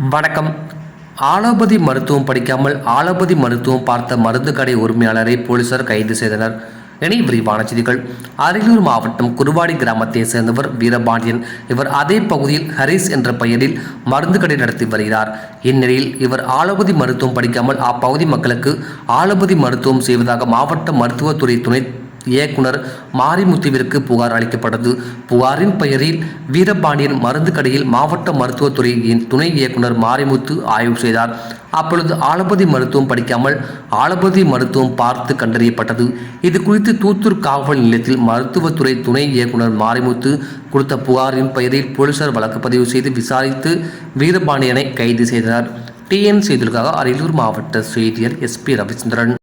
வணக்கம். ஆலோபதி மருத்துவம் படிக்காமல் ஆலோபதி மருத்துவம் பார்த்த மருந்து கடை உரிமையாளரை போலீசார் கைது செய்தனர். இனி விரிவான செய்திகள். அரியலூர் மாவட்டம் குருவாடி கிராமத்தை சேர்ந்தவர் வீரபாண்டியன். இவர் அதே பகுதியில் ஹரிஸ் என்ற பெயரில் மருந்து கடை நடத்தி வருகிறார். இந்நிலையில் இவர் ஆலோபதி மருத்துவம் படிக்காமல் அப்பகுதி மக்களுக்கு ஆலோபதி மருத்துவம் செய்வதாக மாவட்ட மருத்துவத்துறை துணை இயக்குனர் மாரிமுத்துவிற்கு புகார் அளிக்கப்பட்டது. புகாரின் பெயரில் வீரபாண்டியன் மருந்து கடையில் மாவட்ட மருத்துவத்துறையின் துணை இயக்குனர் மாரிமுத்து ஆய்வு செய்தார். அப்பொழுது ஆலபதி மருத்துவம் படிக்காமல் ஆலபதி மருத்துவம் பார்த்து கண்டறியப்பட்டது. இது குறித்து தூத்தூர் காவல் நிலையத்தில் மருத்துவத்துறை துணை இயக்குனர் மாரிமுத்து கொடுத்த புகாரின் பெயரில் போலீசார் வழக்கு பதிவு செய்து விசாரித்து வீரபாண்டியனை கைது செய்தனர். டிஎன் செய்திகளுக்காக அரியலூர் மாவட்ட செய்தியர் எஸ்பி ரவிச்சந்திரன்.